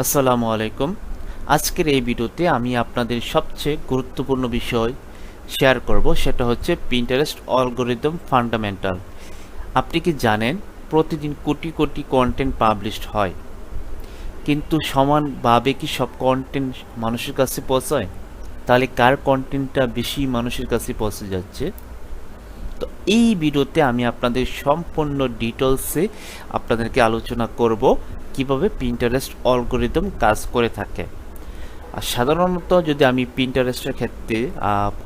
আসসালামু আলাইকুম। আজকের এই ভিডিওতে আমি আপনাদের সবচেয়ে গুরুত্বপূর্ণ বিষয় শেয়ার করব, সেটা হচ্ছে পিন্টারেস্ট অ্যালগরিদম ফান্ডামেন্টাল আপনি কি জানেন, প্রতিদিন কোটি কোটি কন্টেন্ট পাবলিশড হয়, কিন্তু সমানভাবে কি সব কন্টেন্ট মানুষের কাছে পৌঁছায়? তাহলে কার কন্টেন্টটা বেশি মানুষের কাছে পৌঁছে যাচ্ছে? তো এই ভিডিওতে আমি আপনাদের সম্পূর্ণ ডিটেলসে আপনাদেরকে আলোচনা করব। কীভাবে পিন্টারেস্ট অ্যালগরিদম কাজ করে থাকে। আর সাধারণত যদি আমি পিন্টারেস্টের ক্ষেত্রে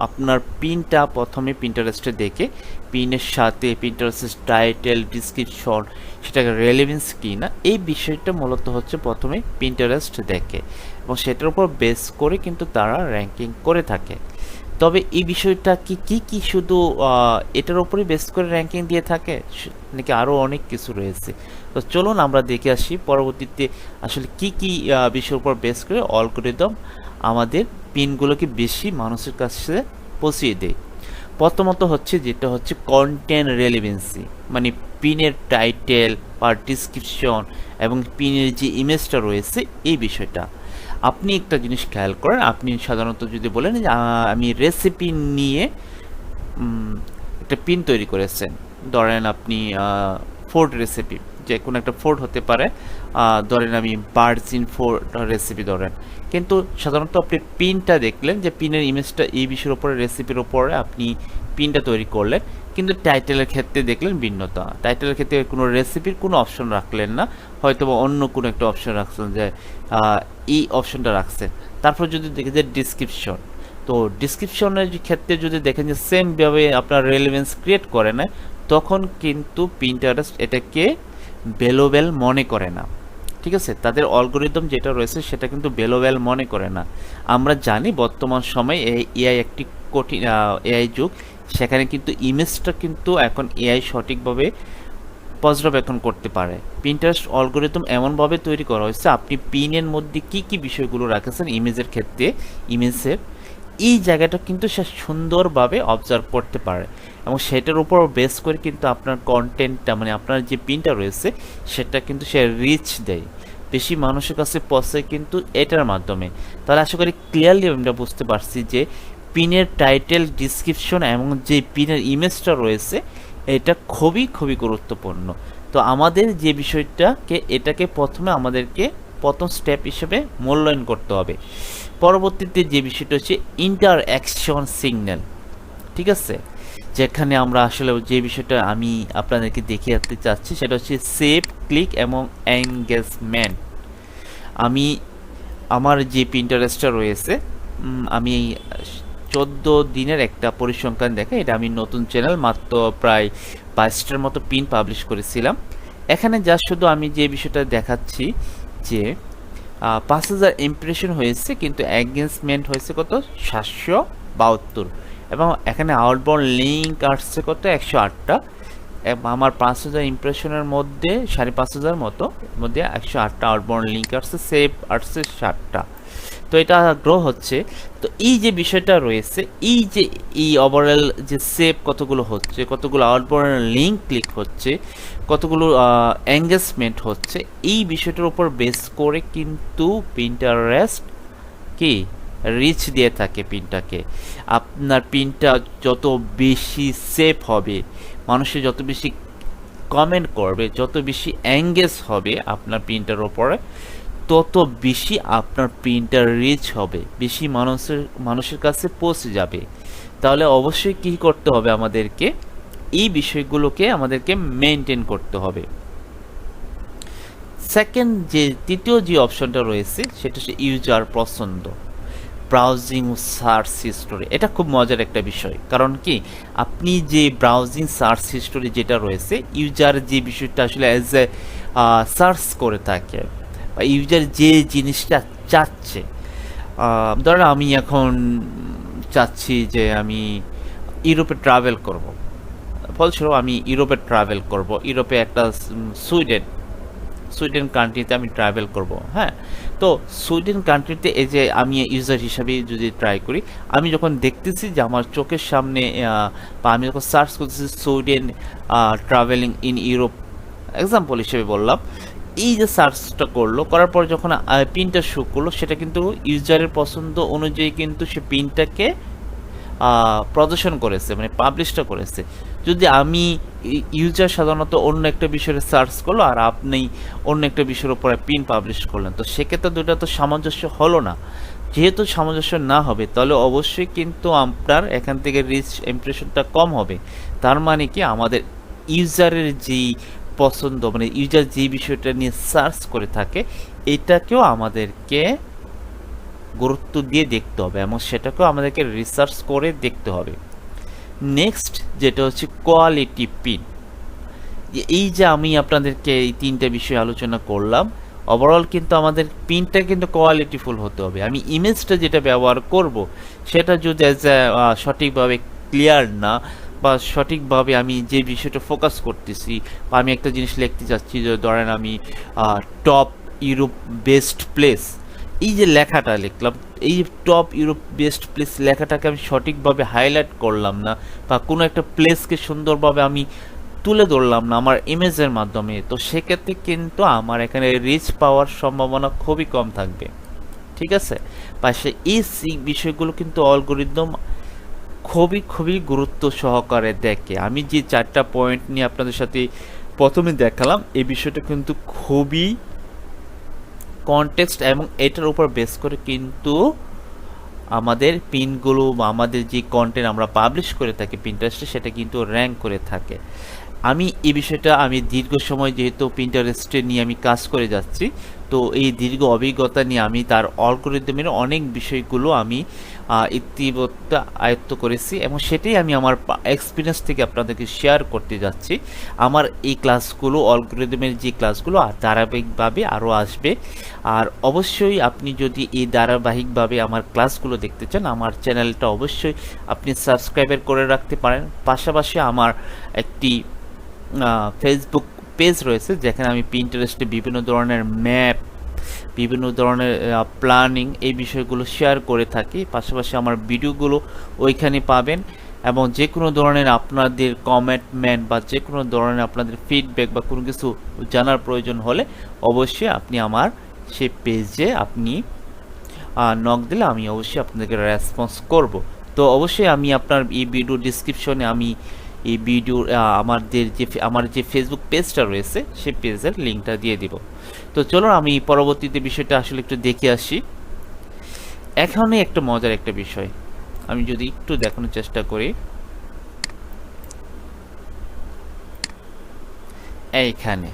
আপনার পিনটা প্রথমে পিন্টারেস্টে দেখে পিনের সাথে পিন্টারেস্টের টাইটেল ডিসক্রিপশন সেটাকে রেলেভেন্স কি না, এই বিষয়টা মূলত হচ্ছে প্রথমে পিন্টারেস্ট দেখে। এবং সেটার উপর বেস করে কিন্তু তারা র্যাঙ্কিং করে থাকে। তবে এই বিষয়টা কি কি কি শুধু এটার উপরে বেস করে র্যাঙ্কিং দিয়ে থাকে? নাকি আরও অনেক কিছু রয়েছে। তো চলুন আমরা দেখে আসি পরবর্তীতে আসলে কি কি বিষয়ের উপর বেস করে অ্যালগরিদম আমাদের পিনগুলোকে বেশি মানুষের কাছে পৌঁছিয়ে দেয়। প্রথমত হচ্ছে যেটা হচ্ছে কন্টেন্ট রেলিভেন্সি মানে পিনের টাইটেল বা ডিসক্রিপশন এবং পিনের যে ইমেজটা রয়েছে এই বিষয়টা। আপনি একটা জিনিস খেয়াল করেন, আপনি সাধারণত যদি বলেন যে আমি রেসিপি নিয়ে একটা পিন তৈরি করেছেন। ধরেন আপনি ফুড রেসিপি যে কোনো একটা ফোর্ড হতে পারে। ধরেন আমি বার্জিন ফোর্ড রেসিপি ধরেন। কিন্তু সাধারণত আপনি পিনটা দেখলেন যে পিনের ইমেজটা এই বিষয়ের উপরে রেসিপির উপরে আপনি পিনটা তৈরি করলেন। কিন্তু টাইটেলের ক্ষেত্রে দেখলেন ভিন্নতা। টাইটেলের ক্ষেত্রে কোনো রেসিপির কোনো অপশন রাখলেন না। হয়তো অন্য কোনো একটা অপশন রাখছেন যে এই অপশনটা রাখছেন। তারপর যদি দেখে যে ডিসক্রিপশন তো ডিসক্রিপশনের ক্ষেত্রে যদি দেখেন যে সেমভাবে আপনার রেলেভেন্স ক্রিয়েট করে না তখন কিন্তু পিন্টারেস্ট এটাকে বেলোবেল মনে করে না। ঠিক আছে? তাদের অলগোরিদম যেটা রয়েছে সেটা কিন্তু বেলোবেল মনে করে না। আমরা জানি বর্তমান সময়ে এআই একটি কঠিন এআই যুগ। সেখানে কিন্তু ইমেজটা কিন্তু এখন এআই সঠিকভাবে পর্যবেক্ষণ করতে পারে। পিন্টারেস্ট অলগোরিদম এমনভাবে তৈরি করা হয়েছে, আপনি পিনের মধ্যে কি কি বিষয়গুলো রাখেছেন ইমেজের ক্ষেত্রে? ইমেজের এই জায়গাটা কিন্তু সে সুন্দরভাবে অবজার্ভ করতে পারে। এবং সেটার উপর বেস করে কিন্তু আপনার কন্টেন্টটা মানে আপনার যে পিনটা রয়েছে, সেটা কিন্তু সে রিচ দেয়। বেশি মানুষের কাছে পৌঁছে কিন্তু এটার মাধ্যমে। তাহলে আশা করি ক্লিয়ারলি আমরা বুঝতে পারছি যে পিনের টাইটেল ডিসক্রিপশন এবং যে পিনের ইমেজটা রয়েছে, এটা খুবই খুবই গুরুত্বপূর্ণ। তো আমাদের যে বিষয়টাকে, এটাকে প্রথমে আমাদেরকে প্রথম স্টেপ হিসেবে মূল্যায়ন করতে হবে। পরবর্তীতে যে বিষয়টা হচ্ছে ইন্টার অ্যাকশন সিগন্যাল ঠিক আছে? যেখানে আমরা আসলে যে বিষয়টা আমি আপনাদেরকে দেখিয়ে রাখতে চাচ্ছি, সেটা হচ্ছে সেভ ক্লিক এবং এঙ্গেজমেন্ট আমি, আমার যে পিন্টারেস্টটা রয়েছে আমি চোদ্দ দিনের একটা পরিসংখ্যান দেখে এটা আমি নতুন চ্যানেল মাত্র প্রায় বাইশটার মতো পিন পাবলিশ করেছিলাম। এখানে যা শুধু আমি যে বিষয়টা দেখাচ্ছি যে পাঁচ হাজার ইমপ্রেশন হয়েছে, কিন্তু অ্যাগেন্সমেন্ট হয়েছে কত? সাতশো বাহাত্তর। এবং এখানে আউটবাউন্ড লিঙ্ক আসছে কত? একশো আটটা। আমার পাঁচ হাজার ইমপ্রেশনের মধ্যে, সাড়ে পাঁচ হাজার মতো মধ্যে একশো আটটা আউটবাউন্ড লিঙ্ক আসছে সেভ আসছে ষাটটা তো এটা গ্রো হচ্ছে। তো এই যে বিষয়টা রয়েছে, এই যে এই ওভারঅল যে সেভ কতগুলো হচ্ছে, কতগুলো আউটবাউন্ড লিঙ্ক ক্লিক হচ্ছে, কতগুলো এঙ্গেজমেন্ট হচ্ছে, এই বিষয়টার উপর বেস করে কিন্তু পিন্টারেস্ট কি? রিচ দিয়ে থাকে পিনটাকে আপনার পিনটা যত বেশি সেফ হবে, মানুষের যত বেশি কমেন্ট করবে, যত বেশি অ্যাঙ্গেজ হবে আপনার প্রিন্টার ওপরে তত বেশি আপনার প্রিন্টার রিচ হবে, বেশি মানুষের মানুষের কাছে পৌঁছে যাবে। তাহলে অবশ্যই কি করতে হবে আমাদেরকে? এই বিষয়গুলোকে আমাদেরকে মেনটেন করতে হবে। সেকেন্ড যে, তৃতীয় যে অপশনটা রয়েছে, সেটা হচ্ছে ইউজার পছন্দ। ব্রাউজিং সার্চ হিস্টোরি এটা খুব মজার একটা বিষয়। কারণ কি? আপনি যে ব্রাউজিং সার্চ হিস্টোরি যেটা রয়েছে ইউজার যে বিষয়টা আসলে অ্যাজ এ সার্চ করে থাকে বা ইউজার যে জিনিসটা চাচ্ছে ধরেন আমি এখন চাচ্ছি যে আমি ইউরোপে ট্রাভেল করব। ফলস্বরূপ আমি ইউরোপে ট্রাভেল করব। ইউরোপে একটা সুইডেন সুইডেন কান্ট্রিতে আমি ট্রাভেল করব হ্যাঁ? তো সুইডেন কান্ট্রিতে এই যে আমি ইউজার হিসাবে যদি ট্রাই করি, আমি যখন দেখতেছি যে আমার চোখের সামনে বা আমি যখন সার্চ করতেছি Sweden travelling in Europe example হিসেবে বললাম এই যে সার্চটা করল, করার পর যখন পিনটা শো করল, সেটা কিন্তু ইউজারের পছন্দ অনুযায়ী কিন্তু সে পিনটাকে প্রদর্শন করেছে মানে পাবলিশটা করেছে। যদি আমি ইউজার সাধারণত অন্য একটা বিষয়ে সার্চ করল, আর আপনি অন্য একটা বিষয়ের উপরে পিন পাবলিশ করলেন, তো সেক্ষেত্রে দুটা তো সামঞ্জস্য হলো না। যেহেতু সামঞ্জস্য না হবে, তাহলে অবশ্যই কিন্তু আপনার এখান থেকে রিচ ইমপ্রেশনটা কম হবে। তার মানে কি? আমাদের ইউজারের যেই পছন্দ মানে ইউজার যে বিষয়টা নিয়ে সার্চ করে থাকে, এটাকেও আমাদেরকে গুরুত্ব দিয়ে দেখতে হবে এবং সেটাকেও আমাদেরকে রিসার্চ করে দেখতে হবে। নেক্সট যেটা হচ্ছে কোয়ালিটি পিন এই যে আমি আপনাদেরকে এই তিনটা বিষয় আলোচনা করলাম ওভারঅল কিন্তু আমাদের পিনটা কিন্তু কোয়ালিটিফুল হতে হবে। আমি ইমেজটা যেটা ব্যবহার করব, সেটা যদি সঠিকভাবে ক্লিয়ার না বা সঠিকভাবে আমি যে বিষয়টা ফোকাস করতেছি, বা আমি একটা জিনিস লিখতে চাচ্ছি যে ধরেন আমি টপ ইউরোপ বেস্ট প্লেস এই যে লেখাটা লিখলাম, এই টপ ইউরোপ বেস্ট প্লেস লেখাটাকে আমি সঠিকভাবে হাইলাইট করলাম না, বা কোনো একটা প্লেসকে সুন্দরভাবে আমি তুলে ধরলাম না আমার ইমেজের মাধ্যমে, তো সেক্ষেত্রে কিন্তু আমার এখানে রিচ পাওয়ার সম্ভাবনা খুবই কম থাকবে। ঠিক আছে? বা সে, এই বিষয়গুলো কিন্তু অলগোরিদম খুবই খুবই গুরুত্ব সহকারে দেখে। আমি যে চারটা পয়েন্ট নিয়ে আপনাদের সাথে প্রথমে দেখালাম, এই বিষয়টা কিন্তু খুবই কনটেক্সট এবং এটার উপর বেস করে কিন্তু আমাদের পিনগুলো বা আমাদের যে কন্টেন্ট আমরা পাবলিশ করে থাকি পিন্টারেস্টে সেটা কিন্তু র্যাঙ্ক করে থাকে। আমি এই বিষয়টা, আমি দীর্ঘ সময় যেহেতু পিন্টারেস্টে নিয়ে আমি কাজ করে যাচ্ছি, তো এই দীর্ঘ অভিজ্ঞতা নিয়ে আমি তার অলগোরিদমের অনেক বিষয়গুলো আমি ইতিমধ্যে আয়ত্ত করেছি এবং সেটাই আমি আমার এক্সপিরিয়েন্স থেকে আপনাদেরকে শেয়ার করতে যাচ্ছি। আমার এই ক্লাসগুলো অলগোরিদমের যে ক্লাসগুলো ধারাবাহিকভাবে আরও আসবে। আর অবশ্যই আপনি যদি এই ধারাবাহিকভাবে আমার ক্লাসগুলো দেখতে চান, আমার চ্যানেলটা অবশ্যই আপনি সাবস্ক্রাইবার করে রাখতে পারেন। পাশাপাশি আমার একটি ফেসবুক পেজ রয়েছে, যেখানে আমি পিন্টারেস্টে বিভিন্ন ধরনের ম্যাপ বিভিন্ন ধরনের প্ল্যানিং এই বিষয়গুলো শেয়ার করে থাকি। পাশাপাশি আমার ভিডিওগুলো ওইখানে পাবেন এবং যে কোনো ধরনের আপনাদের কমেন্টমেন্ট বা যে কোনো ধরনের আপনাদের ফিডব্যাক বা কোনো কিছু জানার প্রয়োজন হলে অবশ্যই আপনি আমার সেই পেজে আপনি নক দিলে আমি অবশ্যই আপনাদেরকে রেসপন্স করব। তো অবশ্যই আমি আপনার এই ভিডিও ডিসক্রিপশনে আমি এই ভিডিও আমাদের যে, আমার যে ফেসবুক পেজটা রয়েছে, সেই পেজের লিঙ্কটা দিয়ে দিব। তো চলো আমি পরবর্তীতে বিষয়টা আসলে একটু দেখে আসি। এখানে একটা মজার একটা বিষয়। আমি যদি একটু দেখানোর চেষ্টা করি। এইখানে।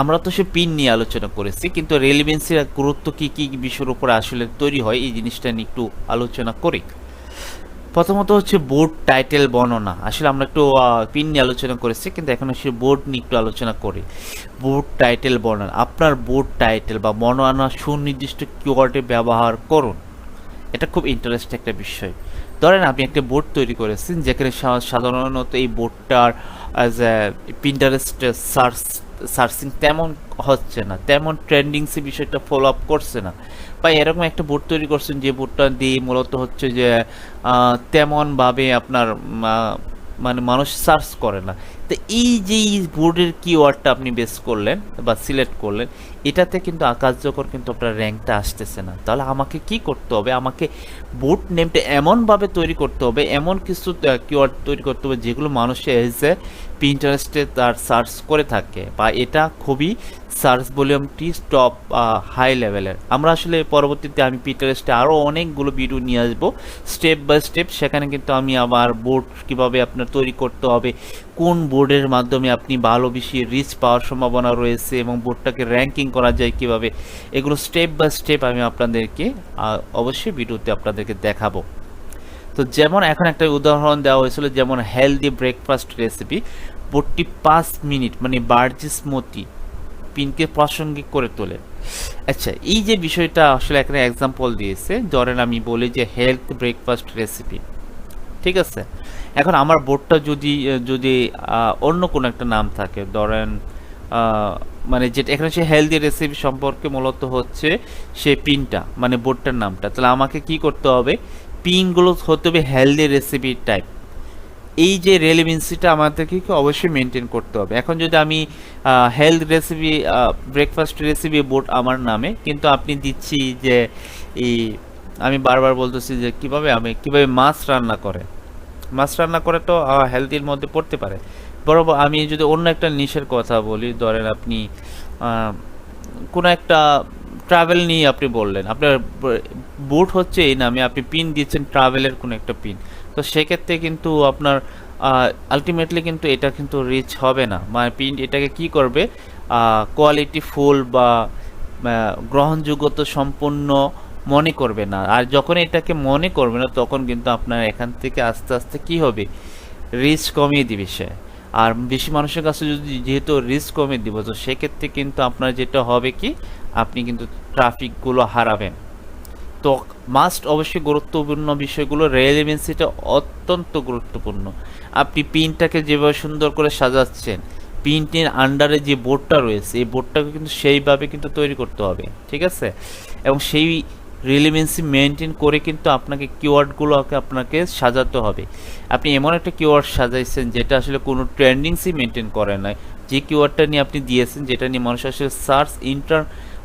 আমরা তো সে পিন নিয়ে আলোচনা করেছি, কিন্তু রেলিভেন্সির গুরুত্ব কি কি বিষয়ের উপর আসলে তৈরি হয়, এই জিনিসটা নিয়ে একটু আলোচনা করি। প্রথমত হচ্ছে বোর্ড টাইটেল বর্ণনা। আসলে আমরা একটু পিন নিয়ে আলোচনা করেছি, কিন্তু এখন আসলে বোর্ড নিয়ে একটু আলোচনা করি। বোর্ড টাইটেল বর্ণনা। আপনার বোর্ড টাইটেল বা বর্ণনা সুনির্দিষ্ট কিওয়ার্ডে ব্যবহার করুন। এটা খুব ইন্টারেস্ট একটা বিষয়। ধরেন আপনি একটা বোর্ড তৈরি করেছেন, যেখানে সাধারণত এই বোর্ডটার as a Pinterest search searching তেমন হচ্ছে না, তেমন ট্রেন্ডিংসে বিষয়টা ফলো আপ করছে না। বা এরকম একটা বোর্ড তৈরি করছেন যে বোর্ডটা দিয়ে মূলত হচ্ছে যে তেমনভাবে আপনার মানে মানুষ সার্চ করে না। তো এই যে বোর্ডের কিওয়ার্ডটা আপনি বেস করলেন বা সিলেক্ট করলেন এটাতে কিন্তু কার্যকর কিন্তু আপনার র্যাঙ্কটা আসতেছে না। তাহলে আমাকে কি করতে হবে? আমাকে বোর্ড নেমটা এমনভাবে তৈরি করতে হবে, এমন কিছু কিওয়ার্ড তৈরি করতে হবে যেগুলো মানুষের এজ এ পিন্টারেস্টে তার সার্চ করে থাকে বা এটা খুবই সার্চ ভলিউমটি টপ হাই লেভেলের আমরা আসলে পরবর্তীতে আমি পিন্টারেস্টে আরও অনেকগুলো ভিডিও নিয়ে আসব স্টেপ বাই স্টেপ সেখানে কিন্তু আমি আবার বোর্ড কীভাবে আপনার তৈরি করতে হবে, কোন বোর্ডের মাধ্যমে আপনি ভালো বেশি রিচ পাওয়ার সম্ভাবনা রয়েছে এবং বোর্ডটাকে র্যাঙ্কিং করা যায় কীভাবে, এগুলো স্টেপ বাই স্টেপ আমি আপনাদেরকে অবশ্যই ভিডিওতে আপনাদেরকে দেখাবো। তো যেমন এখন একটা উদাহরণ দেওয়া হয়েছিল, যেমন হেলদি ব্রেকফাস্ট রেসিপি বোর্ডটি পাঁচ মিনিট মানে বার্জিস মতি পিনকে প্রাসঙ্গিক করে তোলে। আচ্ছা এই যে বিষয়টা আসলে এখানে এক্সাম্পল দিয়েছে, ধরেন আমি বলি যে হেলথ ব্রেকফাস্ট রেসিপি ঠিক আছে? এখন আমার বোর্ডটা যদি যদি অন্য কোনো একটা নাম থাকে, ধরেন মানে যেটা, এখানে সে হেলদি রেসিপি সম্পর্কে মূলত হচ্ছে সে পিনটা মানে বোর্ডটার নামটা। তাহলে আমাকে কি করতে হবে? পিনগুলো হতে হবে হেলদি রেসিপি টাইপ এই যে রেলিভেন্সিটা আমাদেরকে অবশ্যই মেনটেন করতে হবে। এখন যদি আমি health recipe breakfast recipe board আমার নামে, কিন্তু আপনি দিচ্ছি যে এই, আমি বারবার বলতেছি যে কীভাবে আমি, কীভাবে মাছ রান্না করে। মাছ রান্না করে তো হেলদির মধ্যে পড়তে পারে। বরাবর আমি যদি অন্য একটা নিশের কথা বলি, ধরেন আপনি কোনো একটা ট্রাভেল নিয়ে আপনি বললেন, আপনার বুট হচ্ছে এই নামে, আপনি পিন দিচ্ছেন ট্রাভেলের কোনো একটা পিন তো সেক্ষেত্রে কিন্তু আপনার আলটিমেটলি কিন্তু এটা কিন্তু রিচ হবে না। মানে পিন এটাকে কি করবে? কোয়ালিটি ফুল বা গ্রহণযোগ্যতা সম্পূর্ণ মনে করবে না। আর যখন এটাকে মনে করবে না, তখন কিন্তু আপনার এখান থেকে আস্তে আস্তে কি হবে? রিচ কমিয়ে দিবে সে। আর বেশি মানুষের কাছে যদি যেহেতু রিস্ক কমে দিব, তো সেক্ষেত্রে কিন্তু আপনার যেটা হবে কি, আপনি কিন্তু ট্রাফিকগুলো হারাবেন। তো মাস্ট অবশ্যই গুরুত্বপূর্ণ বিষয়গুলো রেলিভেন্সিটা অত্যন্ত গুরুত্বপূর্ণ। আপনি পিনটাকে যেভাবে সুন্দর করে সাজাচ্ছেন পিনটির আন্ডারে যে বোর্ডটা রয়েছে, এই বোর্ডটাকে কিন্তু সেইভাবে কিন্তু তৈরি করতে হবে, ঠিক আছে? এবং সেই রিলিভেন্সি মেনটেন করে কিন্তু আপনাকে কিওয়ার্ডগুলোকে আপনাকে সাজাতে হবে। আপনি এমন একটা কিওয়ার্ড সাজাইছেন যেটা আসলে কোনো ট্রেন্ডিংসই মেনটেন করে না যে কিওয়ার্ডটা নিয়ে আপনি দিয়েছেন, যেটা নিয়ে মানুষ আসলে সার্চ ইন্টার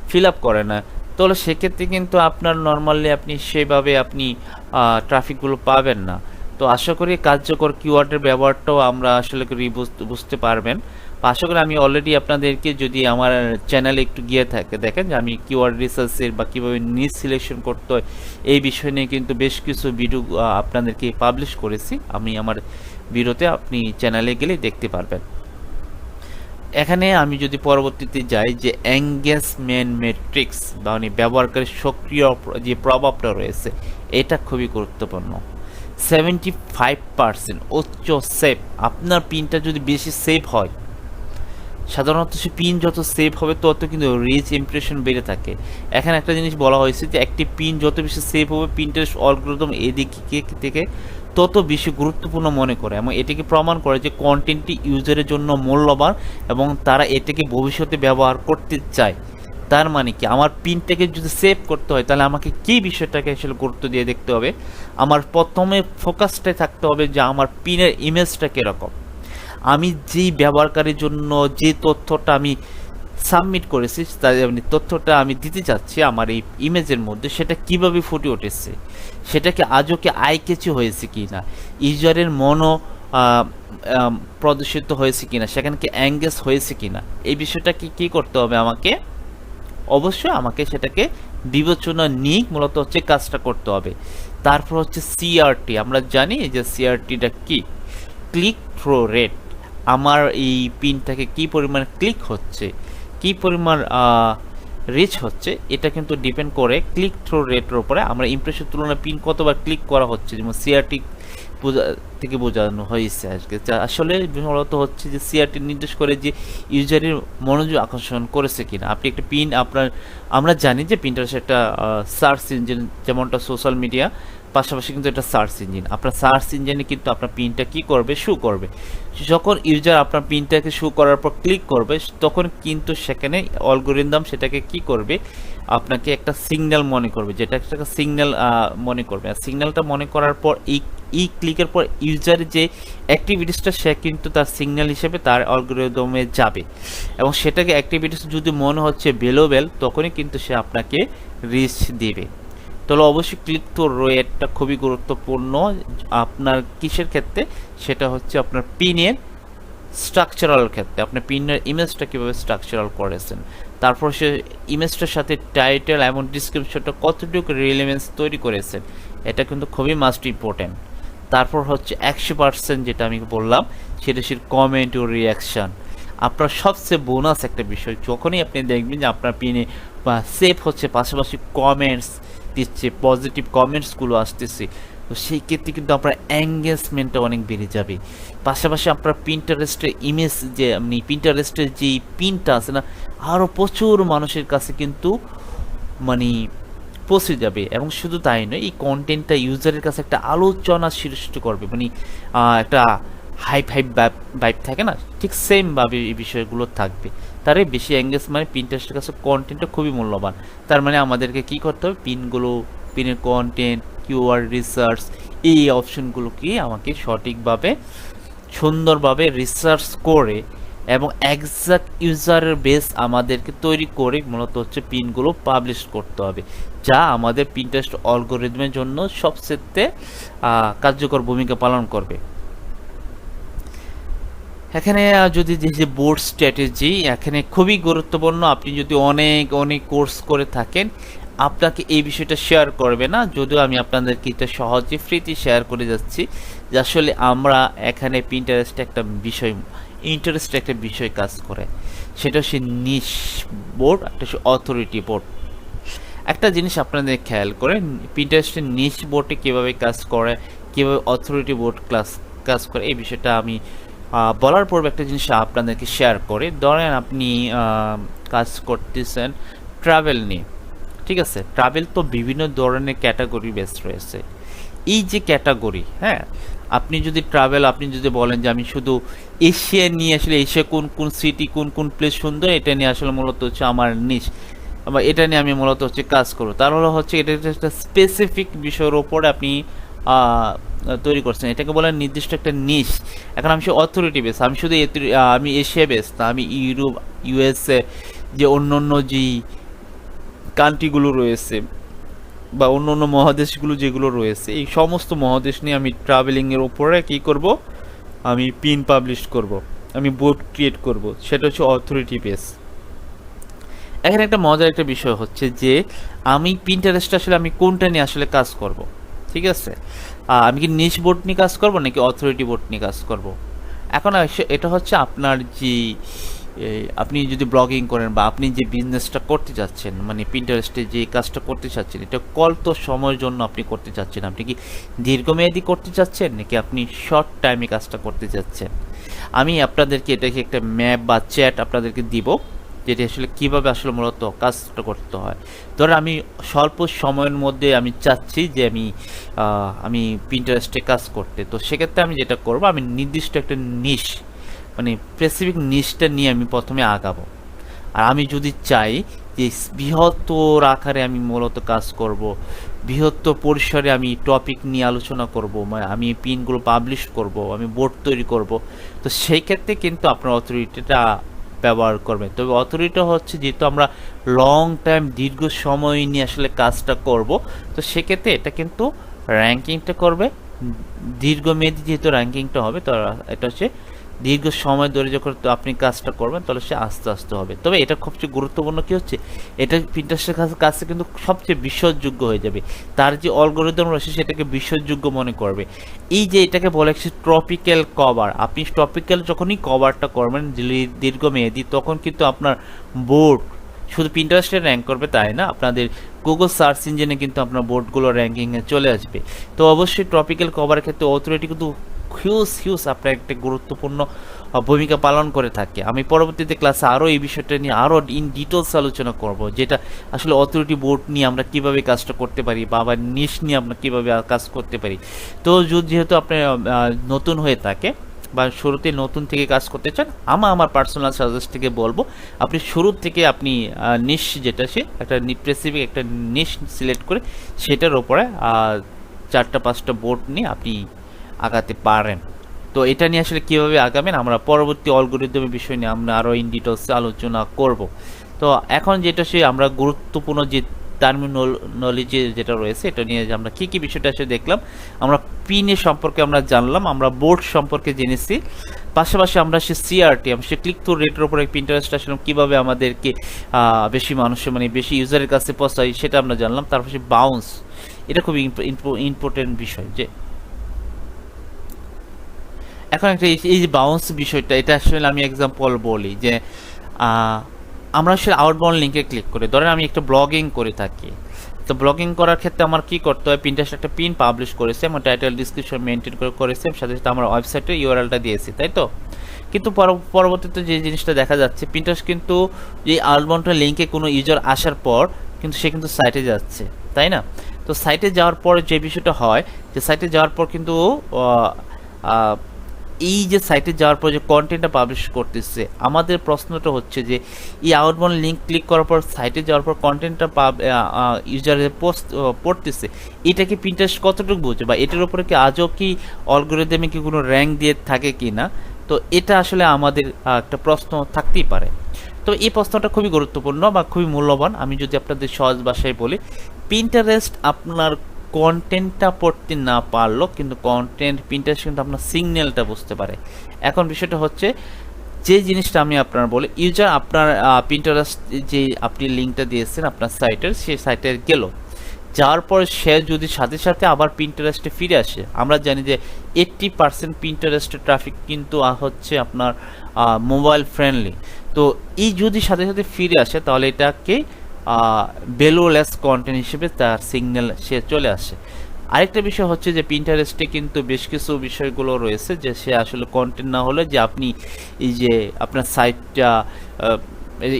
ফিল আপ করে না। তাহলে সেক্ষেত্রে কিন্তু আপনার নর্মালি আপনি সেভাবে আপনি ট্রাফিকগুলো পাবেন না। তো আশা করি কার্যকর কিওয়ার্ডের ব্যবহারটাও আমরা আসলে বুঝতে- পারবেন। আশা করি আমি অলরেডি আপনাদেরকে যদি আমার চ্যানেলে একটু গিয়ে থাকে, দেখেন যে আমি কিওয়ার্ড রিসার্চের বা কীভাবে নিজ সিলেকশন করতে হয়, এই বিষয় নিয়ে কিন্তু বেশ কিছু ভিডিও আপনাদেরকে পাবলিশ করেছি। আমি আমার ভিডিওতে আপনি চ্যানেলে গেলে দেখতে পারবেন। এখানে আমি যদি পরবর্তীতে যাই যে এঙ্গেজমেন্ট মেট্রিক্স বা মানে ব্যবহারকারীর সক্রিয় যে প্রভাবটা রয়েছে, এটা খুবই গুরুত্বপূর্ণ। সেভেন্টি ফাইভ পার্সেন্ট উচ্চ সেফ আপনার পিনটা যদি বেশি সেফ হয় সাধারণত সে পিন যত সেফ হবে, তত কিন্তু রিচ ইমপ্রেশন বেড়ে থাকে। এখানে একটা জিনিস বলা হয়েছে যে, একটি পিন যত বেশি সেফ হবে পিনটার অ্যালগরিদম এদিকে থেকে তত বেশি গুরুত্বপূর্ণ মনে করে এবং এটিকে প্রমাণ করে যে কন্টেন্টটি ইউজারের জন্য মূল্যবান এবং তারা এটাকে ভবিষ্যতে ব্যবহার করতে চায়। তার মানে কি, আমার পিনটাকে যদি সেভ করতে হয়, তাহলে আমাকে কী বিষয়টাকে আসলে গুরুত্ব দিয়ে দেখতে হবে? আমার প্রথমে ফোকাসটাই থাকতে হবে যে, আমার পিনের ইমেজটা কীরকম? আমি যেই ব্যবহারকারীর জন্য যে তথ্যটা আমি সাবমিট করেছি, তাই মানে তথ্যটা আমি দিতে চাচ্ছি আমার এই ইমেজের মধ্যে, সেটা কীভাবে ফুটে উঠেছে? সেটাকে আজও কি আই কেচি হয়েছে কি না ইউজারের মনো প্রদর্শিত হয়েছে কিনা? সেখানে কি অ্যাঙ্গেজ হয়েছে কিনা? এই বিষয়টাকে কি করতে হবে আমাকে? অবশ্যই আমাকে সেটাকে বিবেচনা নিয়ে মূলত হচ্ছে কাজটা করতে হবে। তারপর হচ্ছে সিআরটি আমরা জানি যে সিআরটিটা কি? ক্লিক থ্রো রেট আমার এই পিনটাকে কি পরিমাণ ক্লিক হচ্ছে, কি পরিমাণ রিচ হচ্ছে, এটা কিন্তু ডিপেন্ড করে ক্লিক থ্রো রেটের উপরে আমরা ইমপ্রেশন তুলনায় পিন কতবার ক্লিক করা হচ্ছে, যেমন সিআরটি থেকে বোঝানো হয়েছে আজকে। যা আসলে মূলত হচ্ছে যে সিআরটি নির্দেশ করে যে ইউজারের মনোযোগ আকর্ষণ করেছে কিনা। আপনি একটা পিন আপনার, আমরা জানি যে পিনটার একটা সার্চ ইঞ্জিন যেমনটা সোশ্যাল মিডিয়া পাশাপাশি কিন্তু এটা সার্চ ইঞ্জিন। আপনার সার্চ ইঞ্জিনে কিন্তু আপনার পিনটা কি করবে? শু করবে। যখন ইউজার আপনার পিনটাকে শু করার পর ক্লিক করবে, তখন কিন্তু সেখানে অ্যালগরিদম সেটাকে কি করবে? আপনাকে একটা সিগন্যাল মনে করবে। যেটা একটা সিগন্যাল মনে করবে। আর সিগন্যালটা মনে করার পর এই এই ক্লিকের পর ইউজারের যে অ্যাক্টিভিটিসটা সে কিন্তু তার সিগন্যাল হিসেবে তার অলগোরিদমে যাবে। এবং সেটাকে অ্যাক্টিভিটিস যদি মনে হচ্ছে বেলোবেল তখনই কিন্তু সে আপনাকে রিচ দিবে। তাহলে অবশ্যই ক্লিক টু রেটটা খুবই গুরুত্বপূর্ণ, আপনার কিসের ক্ষেত্রে? সেটা হচ্ছে আপনার পিনের স্ট্রাকচারাল ক্ষেত্রে। আপনার পিনের ইমেজটা কীভাবে স্ট্রাকচারাল করেছেন? তারপর সে ইমেজটার সাথে টাইটেল এবং ডিসক্রিপশনটা কতটুকু রিলেভেন্স তৈরি করেছেন, এটা কিন্তু খুবই মাস্ট ইম্পর্ট্যান্ট তারপর হচ্ছে একশো পার্সেন্ট যেটা আমি বললাম, সেটা সে কমেন্ট ও রিয়াকশান আপনার সবচেয়ে বোনাস একটা বিষয়, যখনই আপনি দেখবেন যে আপনার পিনে সেভ হচ্ছে, পাশাপাশি কমেন্টস দিচ্ছে পজিটিভ কমেন্টসগুলো আসতেছে। তো সেই ক্ষেত্রে কিন্তু আপনার এঙ্গেজমেন্টটা অনেক বেড়ে যাবে। পাশাপাশি আপনার প্রিন্টারেস্টের ইমেজ যে আপনি পিন্টারেস্টের যে পিনটা আছে না আরও প্রচুর মানুষের কাছে কিন্তু মানে পৌঁছে যাবে। এবং শুধু তাই নয়, এই কন্টেন্টটা ইউজারের কাছে একটা আলোচনা সৃষ্টি করবে। মানে একটা হাইপ হাইপ বাইপ থাকে না? ঠিক সেমভাবে এই বিষয়গুলো থাকবে। তারই বেশি এঙ্গেজ মানে পিনটারেস্টের কাছে কন্টেন্টটা খুবই মূল্যবান। তার মানে আমাদেরকে কি করতে হবে? পিনগুলো পিনের কন্টেন্ট কিওয়ার্ড রিসার্চ এই অপশনগুলোকে আমাকে সঠিকভাবে, সুন্দরভাবে রিসার্চ করে এবং একজাক্ট ইউজারের বেস আমাদেরকে তৈরি করে মূলত হচ্ছে পিনগুলো পাবলিশ করতে হবে। যা আমাদের পিনটেস্ট অলগোরিদমের জন্য সবচেয়ে কার্যকর ভূমিকা পালন করবে। এখানে যদি যে বোর্ড স্ট্র্যাটেজি এখানে খুবই গুরুত্বপূর্ণ। আপনি যদি অনেক অনেক কোর্স করে থাকেন, আপনাকে এই বিষয়টা শেয়ার করবে না। যদিও আমি আপনাদেরকে এটা সহজে ফ্রিতে শেয়ার করে যাচ্ছি। যে আসলে আমরা এখানে পিন্টারেস্ট একটা বিষয় ইন্টারেস্ট একটা বিষয় কাজ করে। সেটা হচ্ছে নিশ বোর্ড একটা হচ্ছে অথরিটি বোর্ড একটা জিনিস আপনাদের খেয়াল করে পিন্টারেস্টের নিচ বোর্ডে কীভাবে কাজ করে, কীভাবে অথরিটি বোর্ড ক্লাস কাজ করে, এই বিষয়টা আমি বলার পূর্বে একটা জিনিস আপনাদেরকে শেয়ার করে। ধরেন আপনি কাজ করতেছেন ট্রাভেল নিয়ে, ঠিক আছে? ট্রাভেল তো বিভিন্ন ধরনের ক্যাটাগরি বেস রয়েছে। এই যে ক্যাটাগরি হ্যাঁ? আপনি যদি ট্রাভেল আপনি যদি বলেন যে আমি শুধু এশিয়া নিয়ে আসলে এশিয়া কোন কোন সিটি কোন কোন প্লেস সুন্দর, এটা নিয়ে আসলে মূলত হচ্ছে আমার নিশ এটা নিয়ে আমি মূলত হচ্ছে কাজ করব। তাহলে হচ্ছে এটা একটা স্পেসিফিক বিষয়ের ওপরে আপনি তৈরি করছেন। এটাকে বলে নির্দিষ্ট একটা নিশ এখন আমি শুধু অথরিটি বেস আমি শুধু আমি এশিয়া বেস না, আমি ইউরোপ ইউএসএ যে অন্য অন্য যেই কান্ট্রিগুলো রয়েছে বা অন্য অন্য মহাদেশগুলো যেগুলো রয়েছে, এই সমস্ত মহাদেশ নিয়ে আমি ট্রাভেলিংয়ের ওপরে কী করব? আমি পিন পাবলিশ করব। আমি বোর্ড ক্রিয়েট করব। সেটা হচ্ছে অথরিটি বেস এখানে একটা মজার একটা বিষয় হচ্ছে যে, আমি পিন্টারেস্ট আসলে আমি কোনটা নিয়ে আসলে কাজ করব? ঠিক আছে? আমি কি নিচ বোর্ড নিয়ে কাজ করব নাকি অথরিটি বোর্ড নিয়ে কাজ করব? এখন এটা হচ্ছে আপনার যে আপনি যদি ব্লগিং করেন বা আপনি যে বিজনেসটা করতে যাচ্ছেন মানে পিন্টারেস্টে যে কাজটা করতে চাচ্ছেন, এটা কত সময়ের জন্য আপনি করতে চাচ্ছেন। আপনি কি দীর্ঘমেয়াদী করতে চাচ্ছেন নাকি আপনি শর্ট টাইমে কাজটা করতে চাচ্ছেন? আমি আপনাদেরকে এটাকে একটা ম্যাপ বা চ্যাট আপনাদেরকে দিব। যেটি আসলে কীভাবে আসলে মূলত কাজটা করতে হয়। ধরো আমি স্বল্প সময়ের মধ্যে আমি চাচ্ছি যে আমি আমি পিন্টারেস্টে কাজ করতে। তো সেক্ষেত্রে আমি যেটা করব, আমি নির্দিষ্ট একটা নিশ মানে স্পেসিফিক নিশটা নিয়ে আমি প্রথমে আগাবো। আর আমি যদি চাই যে বৃহত্তর আকারে আমি মূলত কাজ করব, বৃহত্তর পরিসরে আমি টপিক নিয়ে আলোচনা করব মানে আমি পিনগুলো পাবলিশ করব, আমি বোর্ড তৈরি করব, তো সেই ক্ষেত্রে কিন্তু আপনার অথরিটিটা ব্যবহার করবে তবে অথরিটা হচ্ছে যেহেতু আমরা লং টাইম দীর্ঘ সময় নিয়ে আসলে কাজটা করব, তো সেক্ষেত্রে এটা কিন্তু র্যাঙ্কিংটা করবে। দীর্ঘমেয়াদী যেহেতু র্যাঙ্কিংটা হবে, তো এটা হচ্ছে দীর্ঘ সময় ধরে যখন আপনি কাজটা করবেন, তাহলে সে আস্তে আস্তে হবে। তবে এটা সবচেয়ে গুরুত্বপূর্ণ কি হচ্ছে, এটা পিন্টারেস্টের কাছে কাছে কিন্তু সবচেয়ে বিশ্বাসযোগ্য হয়ে যাবে। তার যে অলগোরিদম রয়েছে, সেটাকে বিশ্বাসযোগ্য মনে করবে। এই যে এটাকে বলে একটি ট্রপিক্যাল কভার আপনি ট্রপিক্যাল যখনই কভারটা করবেন দীর্ঘ- দীর্ঘমেয়াদী, তখন কিন্তু আপনার বোর্ড শুধু পিন্টারেস্টে র্যাঙ্ক করবে তাই না? আপনাদের গুগল সার্চ ইঞ্জিনে কিন্তু আপনার বোর্ডগুলো র্যাঙ্কিংয়ে চলে আসবে। তো অবশ্যই টপিক্যাল কভারের ক্ষেত্রে অথরিটি কিন্তু হিউজ হিউজ আপনার একটা গুরুত্বপূর্ণ ভূমিকা পালন করে থাকে। আমি পরবর্তীতে ক্লাসে আরও এই বিষয়টা নিয়ে আরও ইন ডিটেলস আলোচনা করব, যেটা আসলে অথরিটি বোর্ড নিয়ে আমরা কীভাবে কাজটা করতে পারি বা আবার নিশ নিয়ে আমরা কীভাবে কাজ করতে পারি। তো যেহেতু আপনি নতুন হয়ে থাকে বা শুরুতে নতুন থেকে কাজ করতে চান আমার আমার পার্সোনাল সাজেস্ট থেকে বলব, আপনি শুরু থেকে আপনি নিশ যেটা সে, একটা স্পেসিফিক একটা নিশ সিলেক্ট করে সেটার ওপরে চারটা, পাঁচটা বোর্ড নিয়ে আপনি আগাতে পারেন। তো এটা নিয়ে আসলে কীভাবে আগাবেন, আমরা পরবর্তী অলগোরিদমের বিষয় নিয়ে আমরা আরও ইন ডিটেলসে আলোচনা করব। তো এখন যেটা সে, আমরা গুরুত্বপূর্ণ যে টার্মিনোলজি যেটা রয়েছে, এটা নিয়ে আমরা কী কী বিষয়টা এসে দেখলাম, আমরা পিনের সম্পর্কে আমরা জানলাম, আমরা বোর্ড সম্পর্কে জেনেছি, পাশাপাশি আমরা সে সিআরটি আমরা সে ক্লিক থ্রু রেটের উপরে পিন্টারেস্ট আসলে কীভাবে আমাদেরকে বেশি মানুষের মানে বেশি ইউজারের কাছে পৌঁছায় সেটা আমরা জানলাম, তারপর সে বাউন্স এটা খুবই ইম্পর্টেন্ট বিষয় যে এখন একটা এই- যে বাউন্স বিষয়টা, এটা আসলে আমি এক্সাম্পল বলি যে আমরা আসলে আউটবাউন্ড লিঙ্কে ক্লিক করে। ধরেন আমি একটা ব্লগিং করে থাকি। তো ব্লগিং করার ক্ষেত্রে আমার কি করতে হয়? পিনটাস্ট একটা পিন পাবলিশ করেছে, আমার টাইটেল ডিসক্রিপশন মেনটেন করে করেছে সাথে সাথে আমার ওয়েবসাইটে ইউআরএলটা দিয়েছি, তাই তো? কিন্তু পর- পরবর্তীতে যে জিনিসটা দেখা যাচ্ছে পিন্টাস্ট কিন্তু এই আউটবাউন্ডের লিঙ্কে কোনো ইউজার আসার পর কিন্তু সে কিন্তু সাইটে যাচ্ছে, তাই না? তো সাইটে যাওয়ার পর যে বিষয়টা হয়, যে সাইটে যাওয়ার পর কিন্তু এই যে সাইটে যাওয়ার পর যে কন্টেন্টটা পাবলিশ করতেছে, আমাদের প্রশ্নটা হচ্ছে যে, এই আউটবাউন্ড লিঙ্ক ক্লিক করার পর সাইটে যাওয়ার পর কন্টেন্টটা পাব ইউজারের পোস্ট পড়তেছে, এটা কি প্রিন্টারেস্ট কতটুকু বুঝে? বা এটার উপরে কি আজও কি অলগোরিদমে কি কোনো র্যাঙ্ক দিয়ে থাকে কি না তো এটা আসলে আমাদের একটা প্রশ্ন থাকতেই পারে। তো এই প্রশ্নটা খুবই গুরুত্বপূর্ণ বা খুবই মূল্যবান। আমি যদি আপনাদের সহজ ভাষায় বলি পিন্টারেস্ট আপনার কন্টেন্টটা পড়তে না পারল, কিন্তু কন্টেন্ট পিন্টারেস্ট কিন্তু আপনার সিগন্যালটা বুঝতে পারে। এখন বিষয়টা হচ্ছে, যে জিনিসটা আমি আপনার বলি ইউজার আপনার পিন্টারেস্ট যে আপনি লিঙ্কটা দিয়েছেন আপনার সাইটের সেই সাইটে গেল। যাওয়ার পর সে যদি সাথে সাথে আবার প্রিন্টারেস্টে ফিরে আসে, আমরা জানি যে এইট্টি পার্সেন্ট প্রিন্টারেস্টের ট্রাফিক কিন্তু হচ্ছে আপনার মোবাইল ফ্রেন্ডলি তো এই যদি সাথে সাথে ফিরে আসে, তাহলে এটাকে ভ্যালুলেস কন্টেন্ট হিসেবে তার সিগন্যাল সে চলে আসে। আরেকটা বিষয় হচ্ছে যে পিন্টারেস্টে কিন্তু বেশ কিছু বিষয়গুলো রয়েছে যে, সে আসলে কন্টেন্ট না হলে যে, আপনি এই যে, আপনার সাইটটা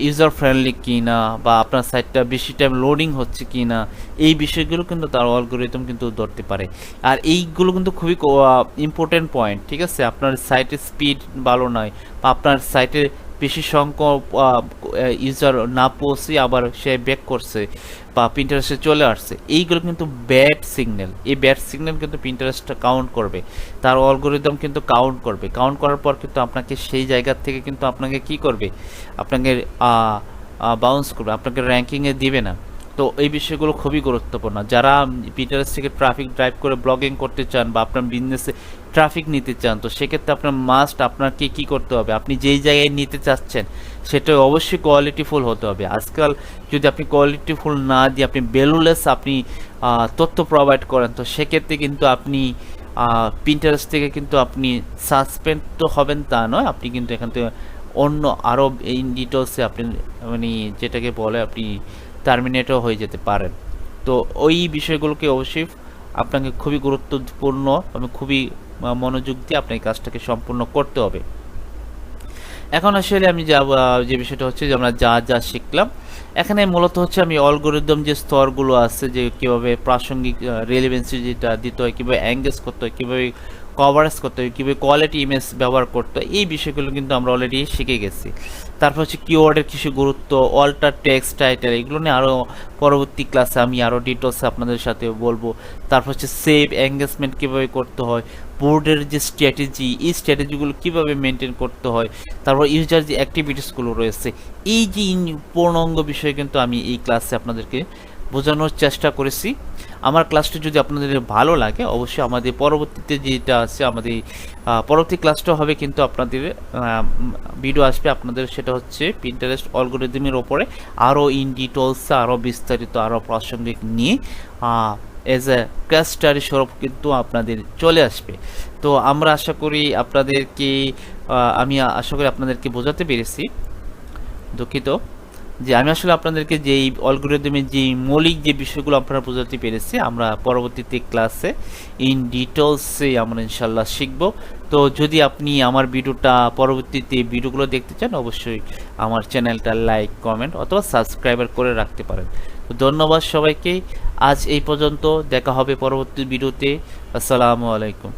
ইউজার ফ্রেন্ডলি কি না বা আপনার সাইটটা বেশি টাইম লোডিং হচ্ছে কি না এই বিষয়গুলো কিন্তু তার অ্যালগোরিদম কিন্তু ধরতে পারে। আর এইগুলো কিন্তু খুবই ইম্পর্টেন্ট পয়েন্ট ঠিক আছে? আপনার সাইটের স্পিড ভালো নয় বা আপনার সাইটে বেশি সংখ্যক ইউজার না পৌঁছে আবার সে ব্যাক করছে বা প্রিন্টারেস্টে চলে আসছে। এইগুলো কিন্তু ব্যাড সিগন্যাল এই ব্যাড সিগন্যাল কিন্তু প্রিন্টারেস্টটা কাউন্ট করবে। তার অ্যালগোরিদম কিন্তু কাউন্ট করবে। কাউন্ট করার পর কিন্তু আপনাকে সেই জায়গার থেকে কিন্তু আপনাকে কি করবে? আপনাকে বাউন্স করবে। আপনাকে র্যাঙ্কিংয়ে দিবে না। তো এই বিষয়গুলো খুবই গুরুত্বপূর্ণ। যারা পিটারেস থেকে ট্রাফিক ড্রাইভ করে ব্লগিং করতে চান বা আপনার বিজনেসে ট্রাফিক নিতে চান, তো সেক্ষেত্রে আপনার মাস্ট আপনাকে কি করতে হবে? আপনি যেই জায়গায় নিতে চাচ্ছেন, সেটা অবশ্যই কোয়ালিটিফুল হতে হবে। আজকাল যদি আপনি কোয়ালিটিফুল না দিয়ে আপনি বেলুলেস আপনি তথ্য প্রোভাইড করেন, তো সেক্ষেত্রে কিন্তু আপনি প্রিন্টারেস থেকে কিন্তু আপনি সাসপেন্ড তো হবেন তা নয়, আপনি কিন্তু এখান থেকে অন্য আরও ইন ডিটেলসে আপনি মানে যেটাকে বলে আপনি টার্মিনেটও হয়ে যেতে পারেন। তো ওই বিষয়গুলোকে অবশ্যই আপনাকে খুবই গুরুত্বপূর্ণ এবং খুবই মনোযোগ দিয়ে আপনার কাজটাকে সম্পূর্ণ করতে হবে। এখন আসলে আমি যা যে বিষয়টা হচ্ছে যে আমরা যা যা শিখলাম, এখানে মূলত হচ্ছে আমি অলগোরিদম যে স্তরগুলো আছে, যে কীভাবে প্রাসঙ্গিক রেলিভেন্সি যেটা দিতে হয়, কীভাবে অ্যাঙ্গেজ করতে হয়, কীভাবে কভারেজ করতে হয়, কীভাবে কোয়ালিটি ইমেজ ব্যবহার করতে হয়, এই বিষয়গুলো কিন্তু আমরা অলরেডি শিখে গেছি। তারপর হচ্ছে কিওয়ার্ডের কিছু গুরুত্ব অল্টার টেক্সট টাইটেল এগুলো নিয়ে আরও পরবর্তী ক্লাসে আমি আরও ডিটেলসে আপনাদের সাথে বলব। তারপর হচ্ছে সেভ এঙ্গেজমেন্ট কীভাবে করতে হয় বোর্ডের যে স্ট্র্যাটেজি এই স্ট্র্যাটেজিগুলো কীভাবে মেনটেন করতে হয়, তারপর ইউজার যে অ্যাক্টিভিটিসগুলো রয়েছে, এই যে পূর্ণাঙ্গ বিষয়ে কিন্তু আমি এই ক্লাসে আপনাদেরকে বোঝানোর চেষ্টা করেছি। আমার ক্লাসটি যদি আপনাদের ভালো লাগে, অবশ্যই আমাদের পরবর্তীতে যেটা আছে, আমাদের পরবর্তী ক্লাসটা হবে কিন্তু আপনাদের ভিডিও আসবে আপনাদের, সেটা হচ্ছে পিন্টারেস্ট অলগোরিদমের ওপরে আরও ইন ডিটেলস আরও বিস্তারিত আরও প্রাসঙ্গিক নিয়ে এজ এ ক্লাস স্বরূপ কিন্তু আপনাদের চলে আসবে। তো আমরা আশা করি আপনাদেরকে আমি আশা করি আপনাদেরকে বোঝাতে পেরেছি, দুঃখিত, যে আমি আসলে আপনাদেরকে যেই অলগোরিদমের যে মৌলিক যে বিষয়গুলো আপনারা বোঝাতে পেরেছি, আমরা পরবর্তীতে ক্লাসে ইন ডিটেলসে আমরা ইনশাল্লাহ শিখব। তো যদি আপনি আমার ভিডিওটা পরবর্তীতে ভিডিওগুলো দেখতে চান, অবশ্যই আমার চ্যানেলটা লাইক কমেন্ট অথবা সাবস্ক্রাইবার করে রাখতে পারেন। তো ধন্যবাদ সবাইকে। আজ এই পর্যন্ত দেখা হবে পরবর্তী ভিডিওতে। আসসালামু আলাইকুম।